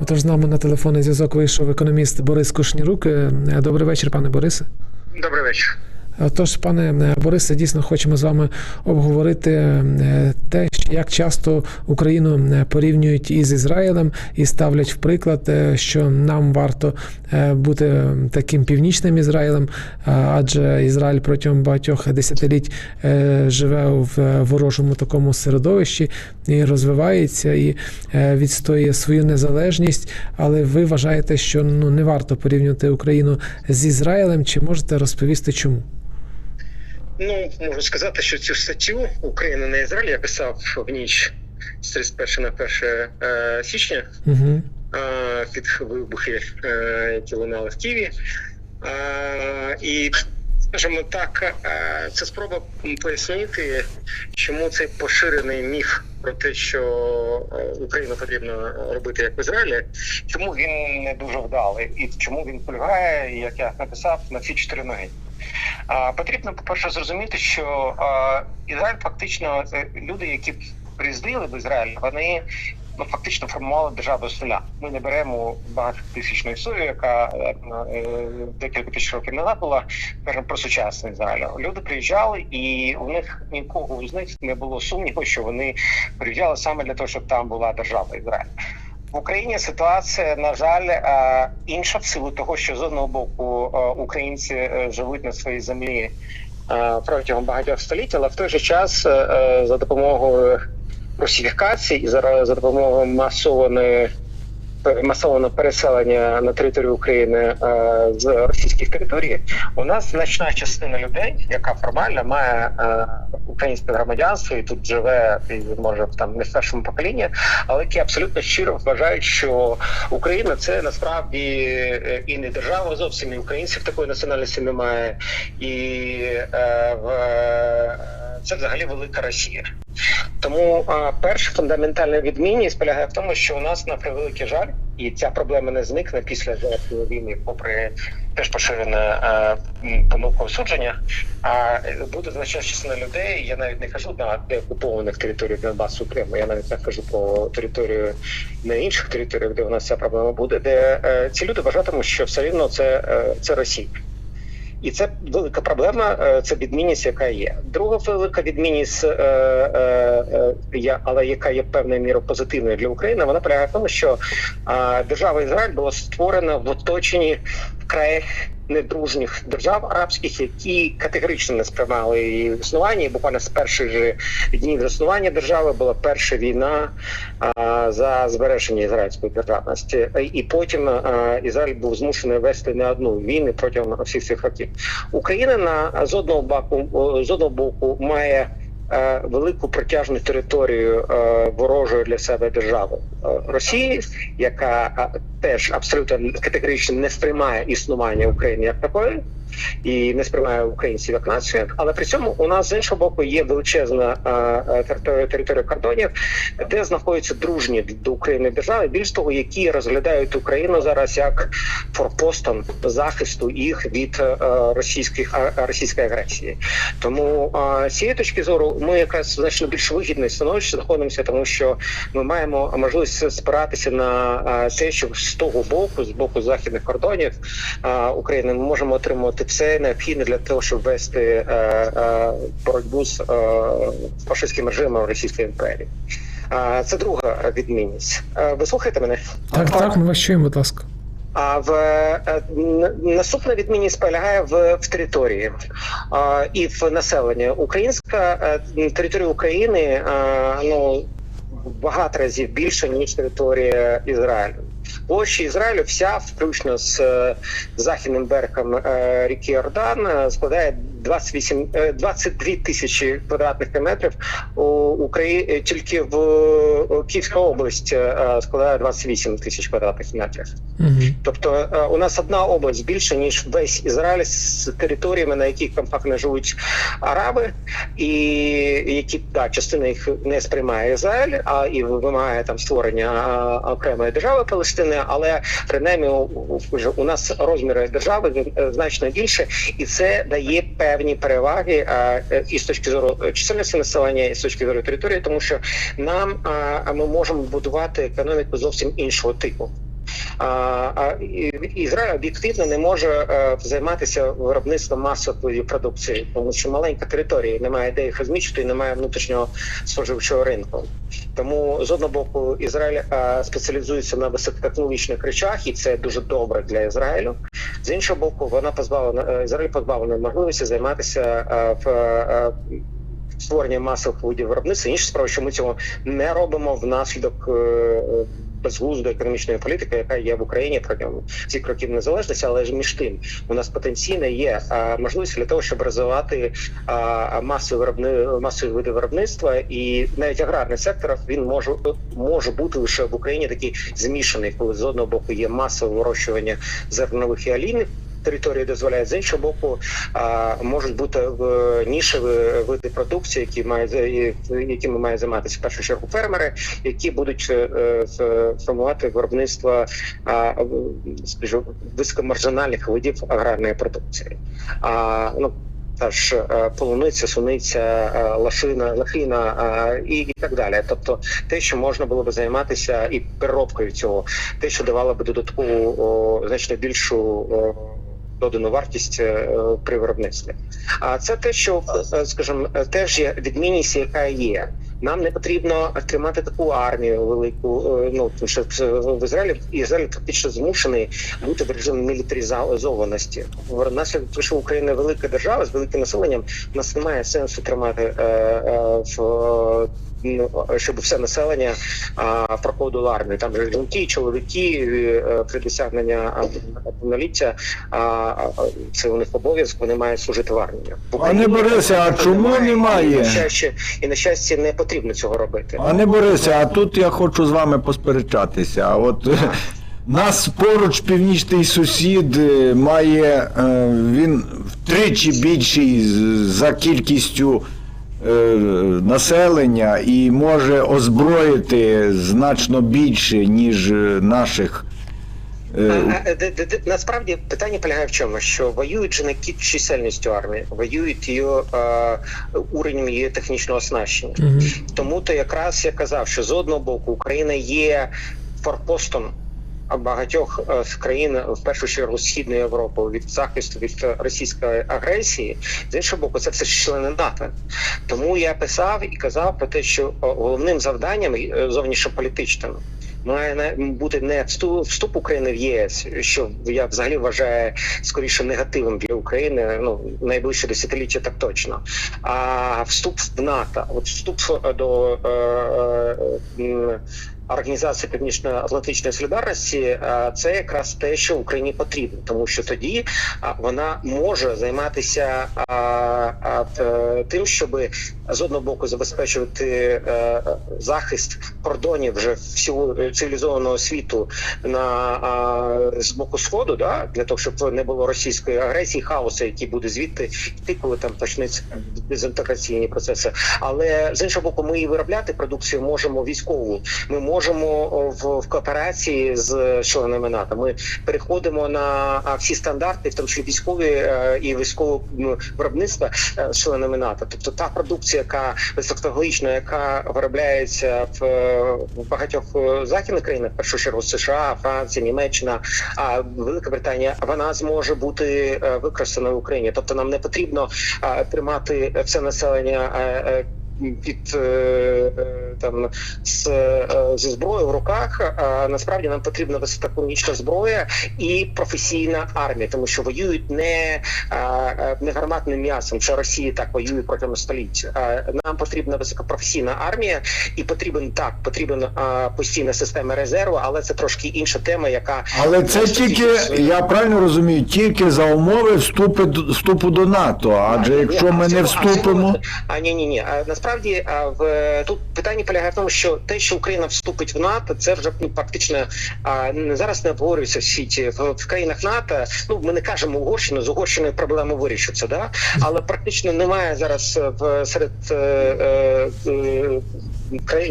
Отож, з нами на телефонний зв'язок вийшов економіст Борис Кушнірук. Е, Добрий вечір, пане Борисе. Добрий вечір. Отож, пане Борисе, дійсно хочемо з вами обговорити е, те, як часто Україну е, порівнюють із Ізраїлем і ставлять в приклад, е, що нам варто е, бути таким північним Ізраїлем, адже Ізраїль протягом багатьох десятиліть е, живе в ворожому такому середовищі і розвивається і е, відстоює свою незалежність. Але ви вважаєте, що ну не варто порівнювати Україну з Ізраїлем? Чи можете розповісти чому? Ну можу сказати, що цю статтю Україна на Ізраїль я писав в ніч з 31 на 1 е, січня Угу. під вибухи, е, які лунали в Києві. І скажімо так, це спроба пояснити, чому цей поширений міф про те, що Україну потрібно робити як в Ізраїлі, чому він не дуже вдалий, і чому він полягає, як я написав, на ці чотири ноги. Потрібно, по-перше, зрозуміти, що Ізраїль фактично люди, які приїздили в Ізраїль, вони ну фактично формували державу з нуля. Ми не беремо багатотисячну історію, яка е, е, декілька тисяч років назад була кажемо про сучасний Ізраїль. Люди приїжджали, і у них нікого з них не було сумніву, що вони приїжджали саме для того, щоб там була держава Ізраїль. В Україні ситуація, на жаль, е, інша в силу того, що з одного боку е, українці е, живуть на своїй землі протягом багатьох століть, але в той же час за допомогою русифікації і за допомогою масованої масованого переселення на територію України е, з російських територій, у нас значна частина людей, яка формально має е, українське громадянство і тут живе і може там не в першому поколінні, але які абсолютно щиро вважають, що Україна це насправді е, і не держава зовсім і українців такої національності немає, і в це взагалі велика Росія. Тому а, перша фундаментальна відмінність полягає в тому, що у нас на превеликий жаль, і ця проблема не зникне після завершення війни, попри теж поширене а, м, помилкове судження. А буде значна частина людей. Я навіть не кажу на деокупованих територіях Донбасу Криму. Я навіть не кажу про територію на інших територіях, де у нас ця проблема буде, де е, ці люди вважатимуть, що все рівно це, е, це Росія. І це велика проблема, е, це відмінність, яка є. Друга велика відмінність, е, е, але яка є певною мірою позитивною для України, вона полягає в тому, що держава Ізраїль була створена в оточенні вкрай недружніх держав арабських, які категорично не сприймали її існування. І буквально з перших же днів заснування держави була перша війна а, за збереження ізраїльської державності, і потім а, Ізраїль був змушений вести не одну війну протягом всіх цих років. Україна на з одного боку з одного боку має. Е, Велику протяжну територію е, ворожої для себе держави. Е, Росії, яка теж абсолютно категорично не сприймає існування України як такої, і не сприймає українців як націю. Але при цьому у нас з іншого боку є величезна територія територія кордонів, де знаходяться дружні до України держави. Більш того, які розглядають Україну зараз як форпостом захисту їх від російських російської агресії. Тому з цієї точки зору ми якраз значно більш вигідне становище знаходимося, тому що ми маємо можливість спиратися на те, що з того боку, з боку західних кордонів України, ми можемо отримувати все необхідне для того, щоб вести е, е, боротьбу з е, фашистським режимом Російської імперії. Е, Це друга відмінність. Е, Ви слухаєте мене? Так, так, ми вас чуємо, будь ласка. А в е, наступна відмінність полягає в, в території а, і в населенні. Українська е, територія України е, ну багато разів більше ніж територія Ізраїлю. Площа Ізраїлю вся, включно з е, західним берегом е, ріки Йордан, е, складає 28, е, 22 тисячі квадратних кілометрів. У Україні тільки в е, Київська область е, складає 28 тисяч квадратних кілометрів. Угу. Тобто е, у нас одна область більше ніж весь Ізраїль з територіями, на яких компактно живуть араби, і які да, частина їх не сприймає Ізраїль, а і вимагає там створення окремої держави Палестини. Але принаймні у, у, нас розміри держави е, значно більше, і це дає певні певні переваги і з точки зору е, чисельності населення, і з точки зору території, тому що нам ми можемо будувати економіку зовсім іншого типу. Ізраїль об'єктивно не може е, займатися виробництвом масової продукції, тому що маленька територія, немає де їх розміщити, немає внутрішнього споживчого ринку. Тому з одного боку Ізраїль е, спеціалізується на високотехнологічних речах, і це дуже добре для Ізраїлю. З іншого боку, вона позбавлена е, Ізраїль позбавлений можливості займатися в створенням масових видів виробництва. Інша справа, що ми цього не робимо внаслідок е, економічної політики, яка є в Україні протягом цих років незалежності, але ж між тим у нас потенційно є е, можливість для того, щоб розвивати е, масові виробни масові види виробництва, і навіть аграрний сектор він може може бути лише в Україні такий змішаний, коли з одного боку є масове вирощування зернових і олійних. Території дозволяє з іншого боку, а, можуть бути е, нішеві види продукції, які мають якими мають займатися в першу чергу фермери, які будуть е, формувати виробництво скажу високомаржинальних видів аграрної продукції. А ну та ж е, полуниця, суниця, лошина, лохина е, і, і так далі. Тобто те, що можна було би займатися і переробкою цього, те, що давало би додаткову о, значно більшу. о, Додану вартість е, при виробництві. А це те, що е, скажімо, е, теж є відмінність, яка є. Нам не потрібно тримати таку армію велику. е, Ну що в Ізраїлі Ізраїль фактично змушений бути в режимі мілітаризованості. Внаслідок того, що Україна велика держава з великим населенням, у нас немає сенсу тримати е, е, в. Ну, Щоб все населення а, проходило армію. Там же жінки, чоловіки е, при досягнення а, повноліття, а, а, це у них обов'язок, вони мають служити в армії. В Пане Україні Борисе, а чому І, немає? на щастя, і на щастя, не потрібно цього робити. Пане Борисе, а тут я хочу з вами посперечатися. От е, нас поруч північний сусід е, має він втричі більший за кількістю населення і може озброїти значно більше, ніж е, наших. е, Насправді питання полягає в чому, що воюють же не чисельністю армії, воюють її е, уровнем її технічного оснащення. Тому то якраз я казав, що з одного боку Україна є форпостом багатьох е, з країн, в першу чергу Східної Європи, від захисту від е, російської агресії. З іншого боку, це все члени НАТО. Тому я писав і казав про те, що головним завданням е, зовнішньополітичним. Має бути не вступ, вступ України в ЄС, що я взагалі вважаю скоріше негативом для України. Ну найближче десятиліття так точно. А вступ в НАТО, от вступ до е, е, Організації Північно-Атлантичної солідарності е, це якраз те, що Україні потрібно, тому що тоді вона може займатися т- тим, щоб з одного боку забезпечувати е, захист кордонів вже всього цивілізованого світу на з боку сходу, да для того, щоб не було російської агресії, хаосу, який буде звідти йти, коли там почнуться дезінтеграційні процеси. Але з іншого боку, ми і виробляти продукцію можемо військову. Ми можемо о, в, в кооперації з членами НАТО. Ми переходимо на всі стандарти, в тому числі військові е, і військове м, виробництво е, з членами НАТО. Тобто та продукція, яка високотехнологічна, яка виробляється в, е, в багатьох західних країнах, в першу чергу США, Франція, Німеччина, а Велика Британія, вона зможе бути використана в Україні. Тобто нам не потрібно тримати все населення. Під е, е, там з е, зі зброєю в руках а насправді нам потрібна високотехнологічна зброя і професійна армія, тому що воюють не, не гарматним м'ясом. Це Росія так воює протягом століть. Нам потрібна високопрофесійна армія, і потрібен так, потрібен постійна система резерву, але це трошки інша тема, яка Але це тільки, я правильно розумію, тільки за умови вступу, вступу до НАТО. Адже А, якщо ми не вступимо. А ні, ні, ні. А насправді в тут питання полягає в тому, що те, що Україна вступить в НАТО, це вже ну, фактично а, зараз не обговорюється в світі. В, в країнах НАТО, ну ми не кажемо Угорщину, з Угорщиною проблеми вирішаться, да? але практично немає зараз в серед е, е, е,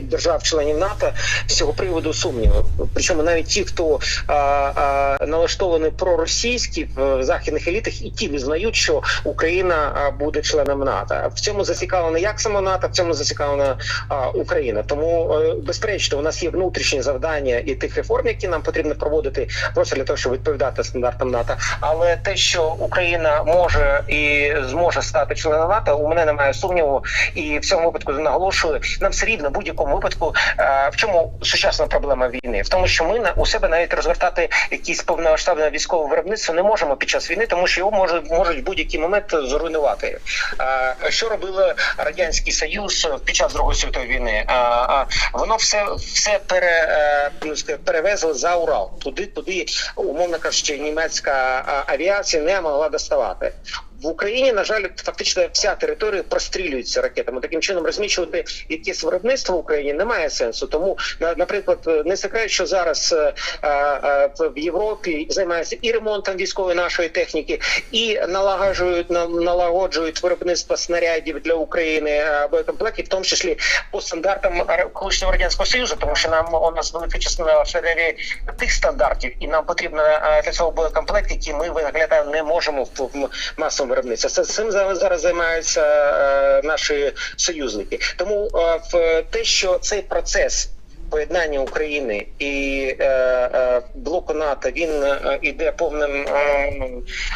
держав-членів НАТО з цього приводу сумніву. Причому навіть ті, хто а, а, налаштовані проросійські в західних елітах, і ті визнають, що Україна буде членом НАТО. В цьому зацікавлена як само НАТО, в цьому зацікавлена а, Україна. Тому е, безперечно, у нас є внутрішні завдання і тих реформ, які нам потрібно проводити, просто для того, щоб відповідати стандартам НАТО. Але те, що Україна може і зможе стати членом НАТО, у мене немає сумніву. І в цьому випадку наголошую, нам все рівно в будь-якому випадку. е, В чому сучасна проблема війни? В тому, що ми на у себе навіть розгортати якісь повномасштабне військове виробництво не можемо під час війни, тому що його можуть можуть в будь-який момент зруйнувати. Е, Що робив радянський союз під час другої світової війни? Е, Воно все все пере, ну, перевезли за Урал. Туди, туди, умовно кажучи, німецька авіація не могла доставати. В Україні, на жаль, фактично вся територія прострілюється ракетами. Таким чином розміщувати якесь виробництво в Україні немає сенсу. Тому, на- наприклад, не секрет, що зараз е, е, в Європі займаються і ремонтом військової нашої техніки, і налагоджують на- налагоджують виробництво снарядів для України е, боєкомплектів, в тому числі по стандартам колишнього радянського союзу, тому що нам у нас велика частина серії тих стандартів, і нам потрібно е, для цього боєкомплект, який ми виглядаємо не можемо в масовому виробництві. Це цим за- зараз займаються е, наші союзники. Тому е, в те, що цей процес. Поєднання України і е, е, блоку НАТО він е, іде повним е,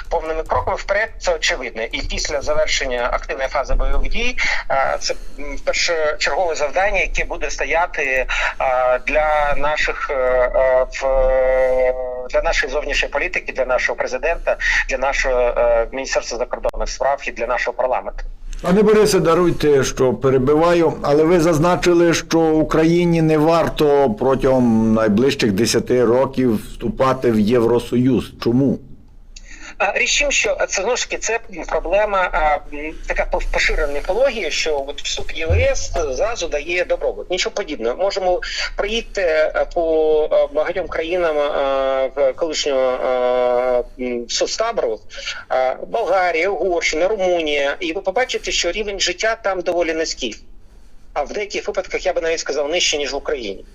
повними кроками вперед. Це очевидно. І після завершення активної фази бойових дій е, це першочергове завдання, яке буде стояти е, для наших е, е, в для нашої зовнішньої політики, для нашого президента, для нашого е, міністерства закордонних справ і для нашого парламенту. Пане Борисе, даруйте, що перебиваю, але ви зазначили, що Україні не варто протягом найближчих 10 років вступати в Євросоюз. Чому? Тім, що це знову ж таки це проблема така поширена міфологія, що от вступ ЄС зразу дає добробут. Нічого подібного. Можемо проїти по багатьом країнам колишнього соцтабору Болгарія, Угорщина, Румунія, і ви побачите, що рівень життя там доволі низький. А в деяких випадках я би навіть сказав нижче ніж в Україні.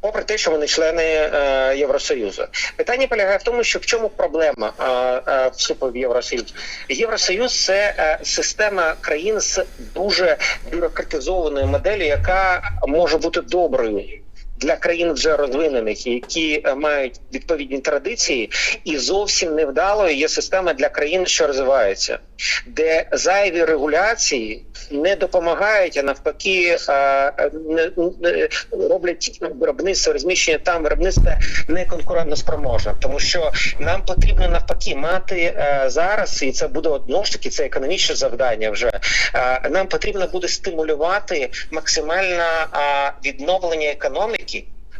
Попри те, що вони члени е, Євросоюзу, питання полягає в тому, що в чому проблема е, е, вступу в Євросоюз. Євросоюз це е, система країн з дуже бюрократизованою моделлю, яка може бути доброю. Для країн вже розвинених, які е, мають відповідні традиції, і зовсім невдалою є система для країн, що розвиваються, де зайві регуляції не допомагають, а навпаки е, не роблять виробництво розміщення там виробництва не конкурентно тому що нам потрібно навпаки мати е, зараз, і це буде одно ж таки це економічне завдання. Вже е, нам потрібно буде стимулювати максимальне е, відновлення економіки.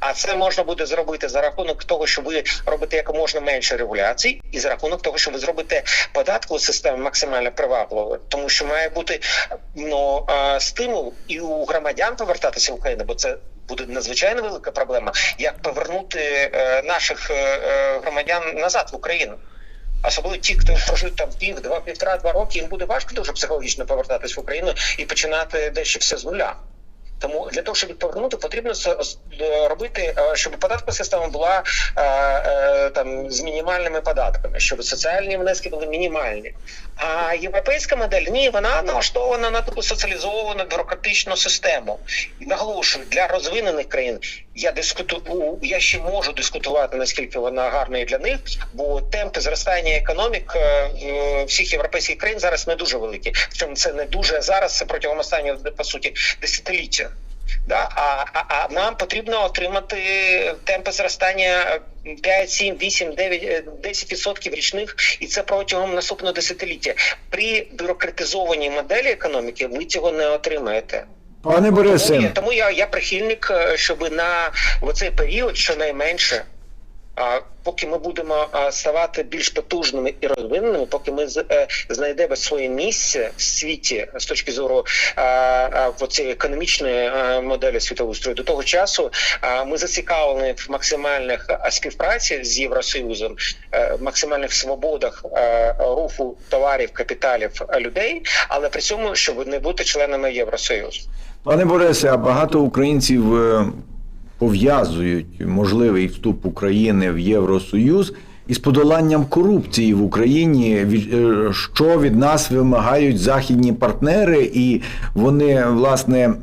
А це можна буде зробити за рахунок того, що ви робите якомога менше регуляцій, і за рахунок того, що ви зробите податкову систему максимально привабливою, тому що має бути ну стимул і у громадян повертатися в Україну, бо це буде надзвичайно велика проблема, як повернути е, наших е, е, громадян назад в Україну. Особливо ті, хто прожив там пів, два, півтора, два роки, їм буде важко дуже психологічно повертатись в Україну і починати дещо все з нуля. Тому для того, щоб повернути, потрібно е, робити, е, щоб податкова система була е, там з мінімальними податками, щоб соціальні внески були мінімальні. А європейська модель ні, вона налаштована на таку соціалізовану бюрократичну систему. І наголошую для розвинених країн. Я дискутую, я ще можу дискутувати наскільки вона гарна і для них, бо темпи зростання економік всіх європейських країн зараз не дуже великі. Причому це не дуже зараз, це протягом останнього по суті десятиліття. Да? А, а, а нам потрібно отримати темпи зростання 5, 7, 8, 9, е, 10% річних, і це протягом наступного десятиліття. При бюрократизованій моделі економіки ви цього не отримаєте. Пане Тому, Борисе, тому я, я прихильник, е, щоб на оцей період щонайменше. Поки ми будемо ставати більш потужними і розвиненими, поки ми е, знайдемо своє місце в світі з точки зору в цій економічної а, моделі світоустрою, до того часу ми зацікавлені в максимальних співпраці з Євросоюзом, е, максимальних свободах е, руху товарів, капіталів е, людей, але при цьому щоб не бути членами Євросоюзу. Пане Борисе, а багато українців е, пов'язують можливий вступ України в Євросоюз із подоланням корупції в Україні, е, що від нас вимагають західні партнери, і вони власне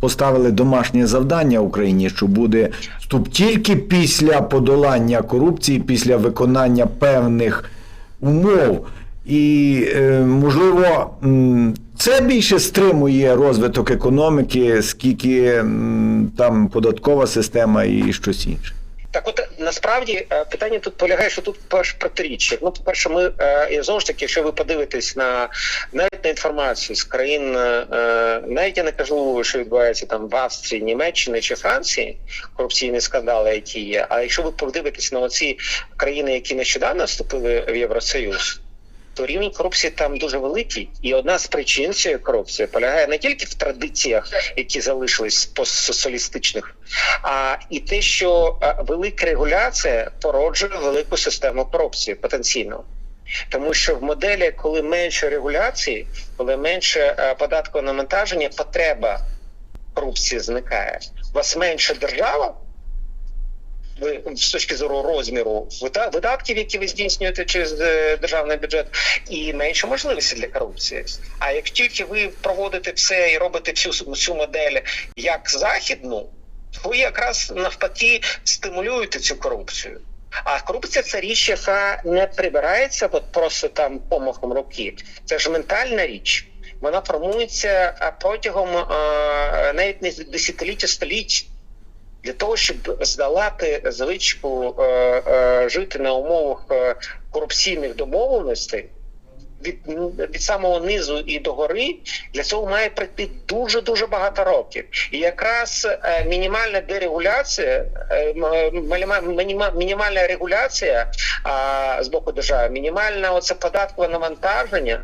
поставили домашнє завдання Україні, що буде вступ тільки після подолання корупції, після виконання певних умов. І, е, можливо, це більше стримує розвиток економіки, скільки там податкова система і щось інше. Так, от насправді е, питання тут полягає, що тут перш протиріччя. Ну, по-перше, ми е, і знову ж таки, якщо ви подивитесь на навіть на інформацію з країн, е, навіть я не кажу, що відбувається там в Австрії, Німеччині чи Франції, корупційні скандали, які є. А якщо ви подивитесь на оці країни, які нещодавно вступили в Євросоюз. То рівень корупції там дуже великий, і одна з причин цієї корупції полягає не тільки в традиціях, які залишились постсоціалістичних, а і те, що е, велика регуляція породжує велику систему корупції потенційно. Тому що в моделі, коли менше регуляції, коли менше е, податкового навантаження, потреба корупції зникає. У вас менше держава. Ви з точки зору розміру видатків, які ви здійснюєте через е, державний бюджет, і менше можливості для корупції. А як тільки ви проводите все і робите всю всю модель як західну, ви якраз навпаки стимулюєте цю корупцію. А корупція це річ, яка не прибирається от просто там помахом руки. Це ж ментальна річ. Вона формується протягом навіть не десятиліття століть. Для того, щоб здолати звичку е, е, жити на умовах е, корупційних домовленостей від, від самого низу і до гори, для цього має пройти дуже дуже багато років. І якраз е, мінімальна дерегуляція, е, м- маліма- мініма- мінімальна регуляція а, з боку держави, мінімальне оце податкове навантаження.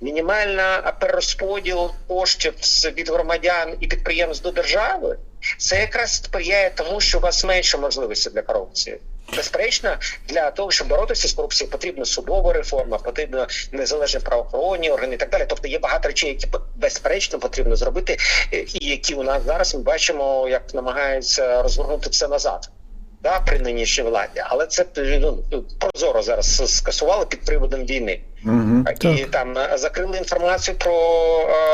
Мінімальна перерозподіл коштів від громадян і підприємств до держави це якраз сприяє тому, що у вас менше можливості для корупції. Безперечно, для того, щоб боротися з корупцією, потрібна судова реформа, потрібно незалежні правоохоронні органи і так далі. Тобто є багато речей, які безперечно потрібно зробити, е, і які у нас зараз ми бачимо, як намагаються розвернути все назад. Да, при нинішній владі, але це ну, прозоро зараз скасували під приводом війни. Угу. І Так. там е, закрили інформацію про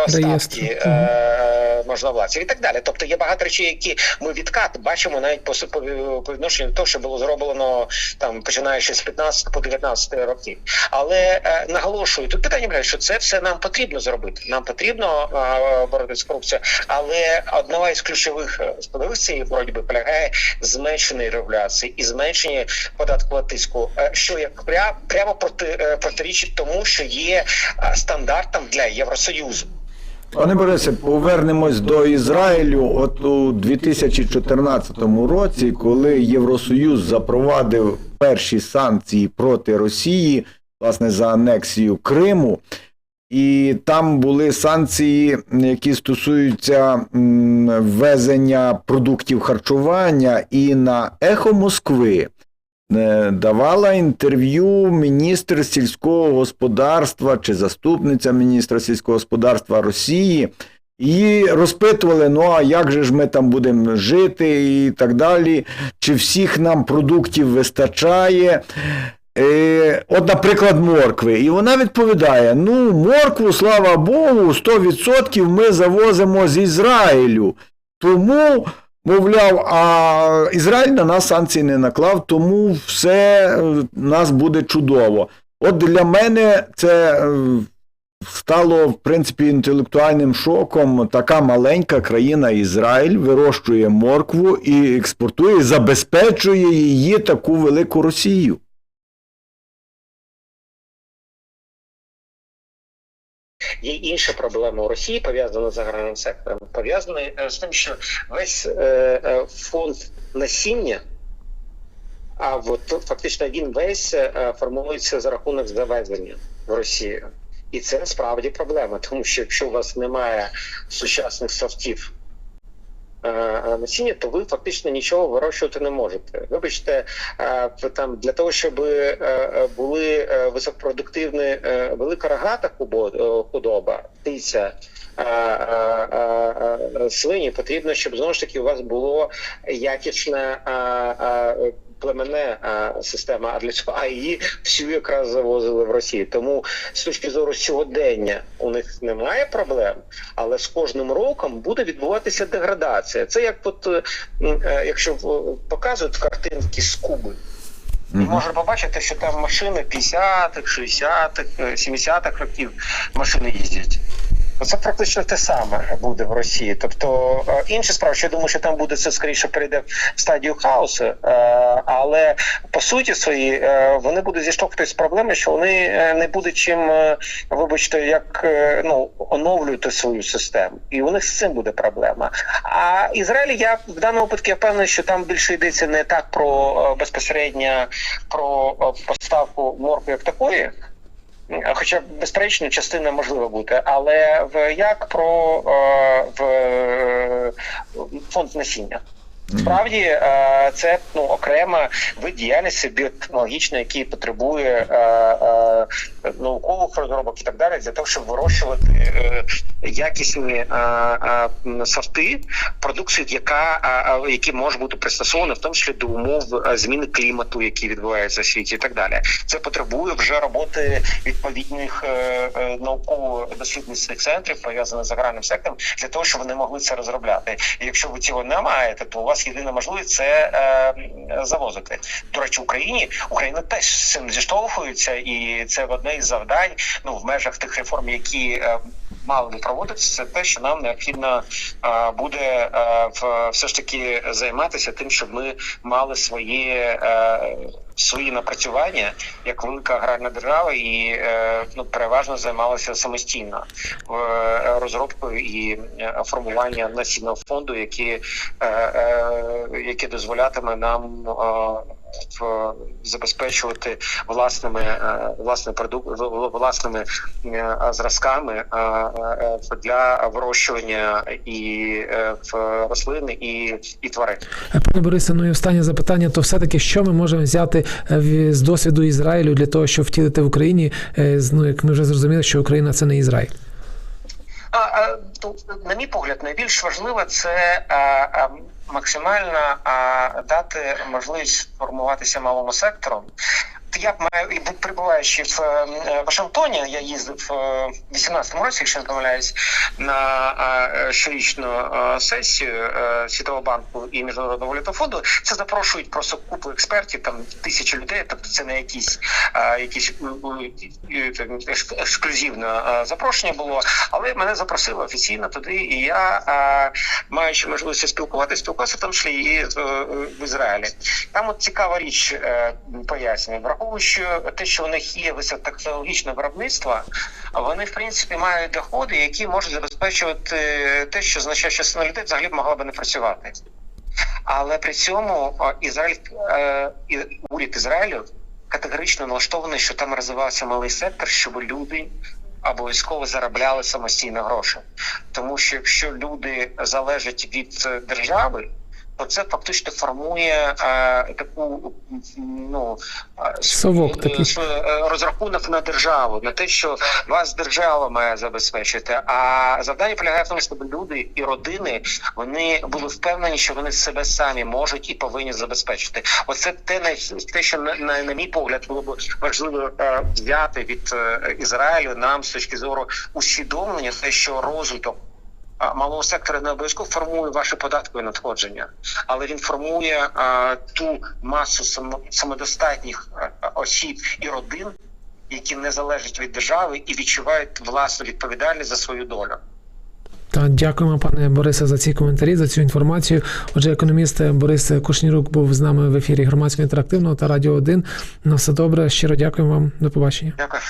е, ставки е, можновладців і так далі. Тобто є багато речей, які ми відкат бачимо навіть по, по, по відношенню до того, що було зроблено там починаючи з 15 по 19 років. Але е, наголошую, тут питання бля, що це все нам потрібно зробити. Нам потрібно е, боротися з корупцією, але одна із ключових е, складових цієї боротьби полягає в зменшеній регуляції і зменшенні податкового тиску, е, що як пря, прямо проти е, протирічить тому, що є е, стандартом для Євросоюзу. Пане Борисе, повернемось до Ізраїлю. От у 2014 році, коли Євросоюз запровадив перші санкції проти Росії, власне, за анексію Криму. І там були санкції, які стосуються ввезення продуктів харчування, і на ехо Москви давала інтерв'ю міністр сільського господарства чи заступниця міністра сільського господарства Росії. І розпитували, ну а як же ж ми там будемо жити і так далі, чи всіх нам продуктів вистачає. Е, от, наприклад, моркви. І вона відповідає: ну, моркву, слава Богу, 100% ми завозимо з Ізраїлю. Тому, мовляв, а Ізраїль на нас санкції не наклав, тому все е, у нас буде чудово. От для мене це е, стало, в принципі, інтелектуальним шоком. Така маленька країна Ізраїль вирощує моркву і експортує, забезпечує її таку велику Росію. Є інша проблема у Росії, пов'язана з аграрним сектором, пов'язана е, з тим, що весь е, е, фонд насіння, а от фактично він весь формується за рахунок завезення в Росію. І це справді проблема, тому що якщо у вас немає сучасних софтів насіння, то ви фактично нічого вирощувати не можете. Вибачте, е, там для того, щоб е, е, були е, високопродуктивні е, велика рогата е, худоба, птиця, е, е, е, свині, потрібно, щоб знову ж таки у вас було якісне е, е, система, а для цього а її всю якраз завозили в Росію. Тому з точки зору сьогодення у них немає проблем, але з кожним роком буде відбуватися деградація. Це як от е, е, якщо показують картинки з Куби. І можна побачити, що там машини 50-х, 60-х, е, 70-х років машини їздять. Це практично те саме буде в Росії. Тобто е, інша справа, що я думаю, що там буде це скоріше перейде в стадію хаосу, е, але по суті своїй е, вони будуть зіштовхуватися з проблеми, що вони не будуть чим, вибачте, як ну оновлювати свою систему, і у них з цим буде проблема. А Ізраїль, я в даному випадку я впевнений, що там більше йдеться не так про безпосередньо про поставку моркви як такої. А Хоча, безперечно, частина можлива бути, але в як про е, в е, фонд насіння. Справді е, це ну окрема вид діяльності біотехнологічної, який потребує е, е, наукових розробок і так далі, для того, щоб вирощувати е, якісні е, е, сорти продукції, яка які можуть бути пристосовані, в тому числі до умов зміни клімату, які відбуваються в світі, і так далі. Це потребує вже роботи відповідних науково-дослідницьких центрів, пов'язаних з аграрним сектором, для того, щоб вони могли це розробляти. І якщо ви цього не маєте, то у вас єдина можливість це завозити. До речі, Україні Україна теж з зіштовхується, і це одне із завдань. Ну в межах тих реформ, які е, мали би проводитися, це те, що нам необхідно е, буде е, все ж таки займатися тим, щоб ми мали своє. Е, Свої напрацювання як велика аграрна держава, і ну переважно займалася самостійно розробкою і формуванням насінного фонду, які, які дозволятиме нам забезпечувати власними е, власне продук, в- власними е, зразками е, для вирощування і в рослини, і, і тварин. Пане Борисе, ну і останнє запитання: то все-таки що ми можемо взяти з досвіду Ізраїлю для того, щоб втілити в Україні? Ну, як ми вже зрозуміли, що Україна це не Ізраїль. А, а, то, на мій погляд, найбільш важливе це а, а, максимально а, дати можливість формуватися малому сектору. Я маю і перебуваючи в е, Вашингтоні, я їздив е, в 18-му році, якщо не помиляюсь, на е, щорічну е, сесію е, Світового банку і Міжнародного валютного фонду. Це запрошують просто купу експертів, там тисячі людей. Тобто це не якісь е, якісь е, е, ексклюзивне е, запрошення було. Але мене запросили офіційно туди, і я, е, маючи можливість спілкуватися, спілкувався в тому числі і е, в Ізраїлі. Там от цікава річ е, пояснює, враховуючи те, що у них є високотехнологічне виробництво, вони в принципі мають доходи, які можуть забезпечувати те, що значна частина людей взагалі могла би не працювати. Але при цьому е, Ізраїль е, і уряд Ізраїлю категорично налаштований, що там розвивався малий сектор, щоб люди обов'язково заробляли самостійно гроші. Тому що якщо люди залежать від е, держави, то це фактично формує е, таку ну е, Совок такий. е, розрахунок на державу, на те, що вас держава має забезпечити. А завдання полягає в тому, щоб люди і родини вони були впевнені, що вони себе самі можуть і повинні забезпечити. Оце те на те, що на, на, на мій погляд було б важливо е, взяти від е, Ізраїлю нам з точки зору усвідомлення, те, що розвиток. Малого сектора не обов'язково формує ваші податкові надходження, але він формує а, ту масу само, самодостатніх осіб і родин, які не залежать від держави і відчувають власну відповідальність за свою долю. Та дякуємо, пане Борисе, за ці коментарі, за цю інформацію. Отже, економіст Борис Кушнірук був з нами в ефірі громадського інтерактивного та радіо 1. На все добре. Щиро дякуємо вам. До побачення. Дякую.